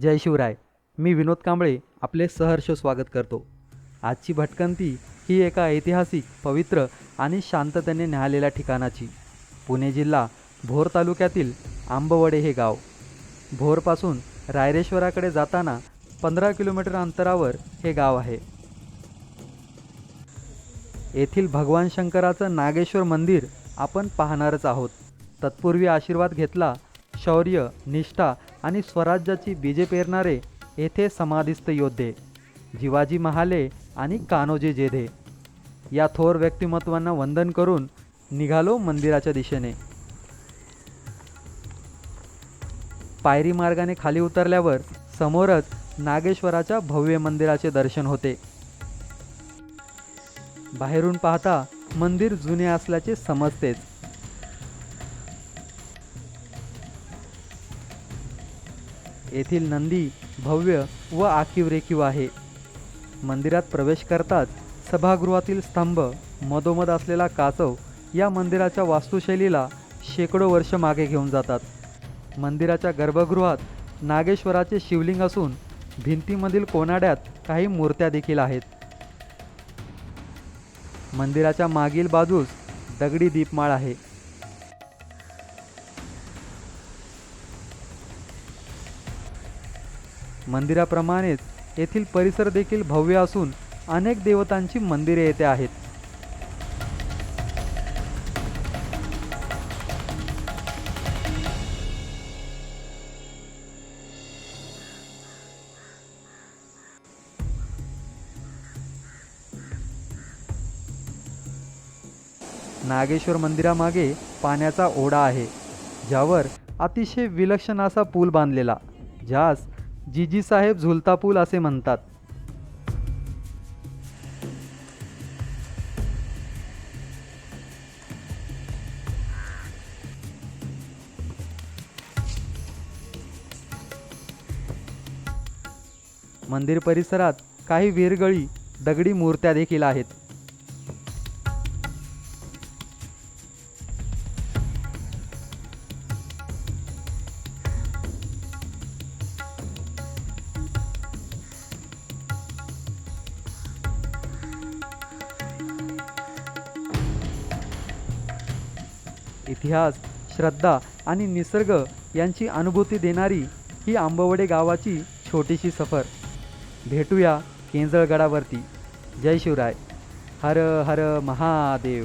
जय शिवराय. मी विनोद कांबळे आपले सहर्ष स्वागत करतो. आजची भटकंती ही एका ऐतिहासिक पवित्र आणि शांततेने न्याहालेल्या ठिकाणाची. पुणे जिल्हा भोर तालुक्यातील आंबवडे हे गाव. भोरपासून रायरेश्वराकडे जाताना पंधरा किलोमीटर अंतरावर हे गाव आहे. येथील भगवान शंकराचं नागेश्वर मंदिर आपण पाहणारच आहोत. तत्पूर्वी आशीर्वाद घेतला शौर्य निष्ठा आणि स्वराज्याची बीजे पेरणारे येथे समाधिस्थ योद्धे जिवाजी महाले आणि कान्होजी जेधे. या थोर व्यक्तिमत्वांना वंदन करून निघालो मंदिराच्या दिशेने. पायरी मार्गाने खाली उतरल्यावर समोरच नागेश्वराच्या भव्य मंदिराचे दर्शन होते. बाहेरून पाहता मंदिर जुने असल्याचे समजतेच. येथील नंदी भव्य व आखीव रेखीव आहे. मंदिरात प्रवेश करताच सभागृहातील स्तंभ मधोमध असलेला काचव या मंदिराच्या वास्तुशैलीला शेकडो वर्ष मागे घेऊन जातात. मंदिराच्या गर्भगृहात नागेश्वराचे शिवलिंग असून भिंतीमधील कोनाड्यात काही मूर्त्या देखील आहेत. मंदिराच्या मागील बाजूस दगडी दीपमाळ आहे. मंदिराप्रमाणेच येथील परिसर देखील भव्य असून अनेक देवतांची मंदिरे येथे आहेत. नागेश्वर मंदिरामागे पाण्याचा ओढा आहे ज्यावर अतिशय विलक्षण असा पूल बांधलेला ज्यास जिजीसाहेब झुलता पूल असे म्हणतात. मंदिर परिसरात काही विरगळी दगडी मूर्त्या देखील आहेत. इतिहास श्रद्धा आणि निसर्ग यांची अनुभूती देणारी ही आंबवडे गावाची छोटीशी सफर. भेटूया केंजळगडावरती. जय शिवराय. हर हर महादेव.